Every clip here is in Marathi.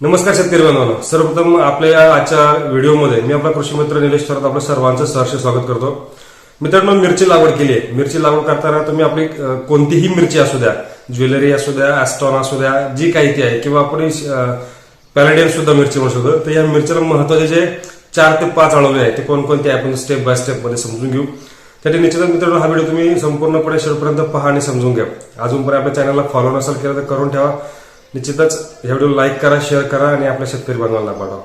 नमस्कार शेतकरी बांधवांनो सर्वप्रथम आपल्या या आजच्या व्हिडिओमध्ये मी आपला कृषी मित्र निलेश थोरात आपलं सर्वांचं सहर्ष स्वागत करतो. मित्रांनो मिरची लागवड केली आहे. मिरची लागवड करताना तुम्ही आपली कोणतीही मिरची असू द्या ज्वेलरी असू द्या ॲस्टॉन असू द्या जी काही ती आहे किंवा आपण पॅलेडियन सुद्धा मिरची म्हणू शकतो. तर या मिरचीला महत्त्वाचे जे चार ते पाच आळवले आहेत ते कोणकोणते आपण स्टेप बाय स्टेपमध्ये समजून घेऊ. त्यासाठी निश्चितच मित्रांनो हा व्हिडिओ तुम्ही संपूर्णपणे शेवटपर्यंत पहा आणि समजून घ्या. अजूनपर्यंत आपल्या चॅनलला फॉलो नसेल केलं तर करून ठेवा. निश्चितच या व्हिडिओ लाईक करा शेअर करा आणि आपल्या शेतकरी बांधवांना पाठवा.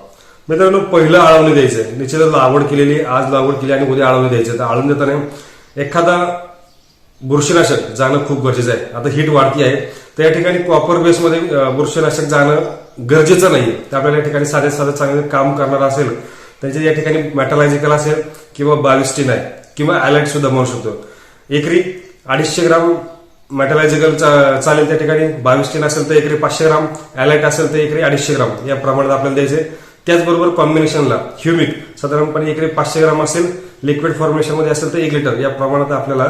मित्रांनो पहिलं आळवणी द्यायचं आहे. निश्चितच लागवड केलेली आज लागवड केली आणि उद्या आळवणी द्यायचं तर आळवून देताना एखादा बुरशीनाशक जाणं खूप गरजेचं आहे. आता हीट वाढती आहे. तर या ठिकाणी कॉपर बेसमध्ये बुरशीनाशक जाणं गरजेचं नाही तर आपल्याला या ठिकाणी साधे साधे चांगले काम करणार असेल त्यांचे या ठिकाणी मेटलायजिकल असेल किंवा बाविस्टिन आहे किंवा ॲलाइट सुद्धा म्हणू शकतो. एकरी अडीचशे ग्राम मेटलायजिकल चालेल त्या ठिकाणी. बाविस्टिन असेल तर एकरी पाचशे ग्राम ॲलाइट असेल तर एकरी अडीचशे ग्राम या प्रमाणात आपल्याला द्यायचे. त्याचबरोबर कॉम्बिनेशनला ह्युमिक साधारणपणे एकरी पाचशे ग्राम असेल लिक्विड फॉर्मेशनमध्ये असेल तर एक लिटर या प्रमाणात आपल्याला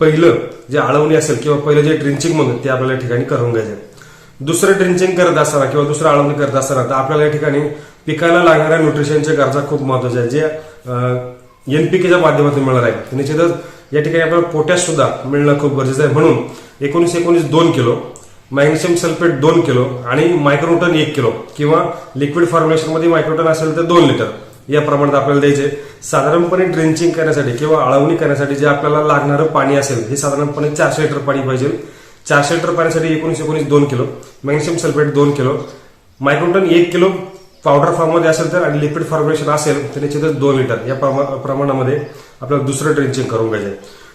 पहिलं जे आळवणी असेल किंवा पहिलं जे ड्रिंचिंग म्हणून ते आपल्याला या ठिकाणी करून घ्यायचे. दुसरं ड्रिंचिंग करत असताना किंवा दुसरं आळवणी करत असताना तर आपल्याला या ठिकाणी पिकाला लागणाऱ्या न्यूट्रिशनच्या गरजा खूप महत्त्वाच्या आहेत जे एनपीकेच्या माध्यमातून मिळणार आहे निश्चितच या ठिकाणी आपल्याला पोटॅश सुद्धा मिळणं खूप गरजेचं आहे. म्हणून एकोणीस एकोणीस दोन किलो मॅग्नेशियम सल्फेट दोन किलो आणि मायक्रोटन एक किलो किंवा लिक्विड फॉर्म्युलेशनमध्ये मायक्रोटन असेल तर दोन लिटर. या प्रमाणात आपल्याला द्यायचे. साधारणपणे ड्रिंचिंग करण्यासाठी किंवा आळवणी करण्यासाठी जे आपल्याला लागणारं पाणी असेल हे साधारणपणे चारशे लिटर पाणी पाहिजे. चारशे लिटर पाण्यासाठी एकोणीस एकोणीस दोन किलो मॅग्नेशियम सल्फेट दोन किलो मायक्रोटन एक किलो पावडर फॉर्ममध्ये असेल तर आणि लिक्विड फॉर्म्युलेशन असेल तर निश्चितच दोन लिटर. या प्रमा- प्रमाणामध्ये आपल्याला दुसरं ड्रिंचिंग करून घ्यायचं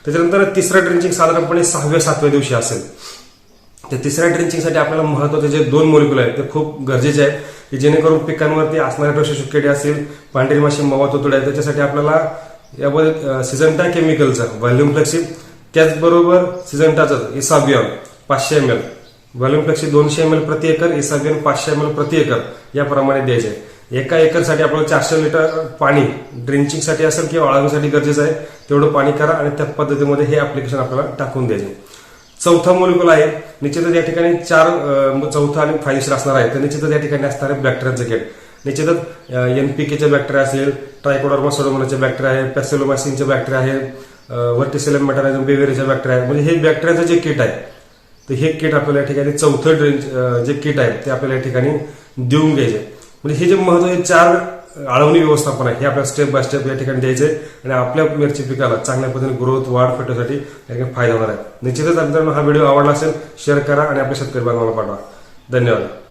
त्याच्यानंतर तिसरं ड्रिंचिंग साधारणपणे सहाव्या सातव्या दिवशी असेल. तर तिसऱ्या ड्रिंचिंगसाठी आपल्याला महत्त्वाचे जे दोन मोलिक्युल आहेत ते खूप गरजेचे आहेत की जेणेकरून पिकांवरती असणारे प्रशिक्षक किडे असेल पांढरी माशी मवा तुतुडे त्याच्यासाठी आपल्याला यामध्ये सिजंटा केमिकलचं व्हॅल्युम फ्लेक्सी त्याचबरोबर सिझंटाचं इसाबियॉन पाचशे एम एल व्हॉल्यूम फ्लेक्सी दोनशे एम एल प्रति एकर इसाबियॉन पाचशे एम एल प्रति एकर याप्रमाणे द्यायचे. एका एकरसाठी आपल्याला चारशे लिटर पाणी ड्रिंचिंगसाठी असेल किंवा वाळवण्यासाठी गरजेचं आहे तेवढं पाणी करा आणि त्या पद्धतीमध्ये हे अप्लिकेशन आपल्याला टाकून द्यायचे. चौथा मोलिक्युल आहे. निश्चितच या ठिकाणी चार चौथा आणि फायदेशीर असणार आहे तर निश्चितच या ठिकाणी असणार आहे बॅक्टेरियाचं गेट निश्चितच एनपीकेचे बॅक्टेरिया असेल ट्रायकोडर्मा सोडोमोनाचे बॅक्टेरिया आहे पॅसेलोमासिनचे बॅक्टेरिया आहे वर्टिसेलम मेटारायझम बेवेरियाचे बॅक्टेरिया आहे. म्हणजे हे बॅक्टेरियाचं जे किट आहे तर हे किट आपल्याला या ठिकाणी चौथं ड्रिंक जे किट आहे ते आपल्याला या ठिकाणी देऊन घ्यायचे. म्हणजे हे जे महत्त्वाचे चार आळवणी व्यवस्थापन आहे हे आपल्याला स्टेप बाय स्टेप या ठिकाणी द्यायचे आणि आपल्या मिरची पिकाला चांगल्या पद्धतीने ग्रोथ वाढ फेटण्यासाठी ठिकाणी फायदा होणार आहे. निश्चितच मित्रांनो हा व्हिडिओ आवडला असेल शेअर करा आणि आपल्या शेतकरी बांधवाला पाठवा. धन्यवाद.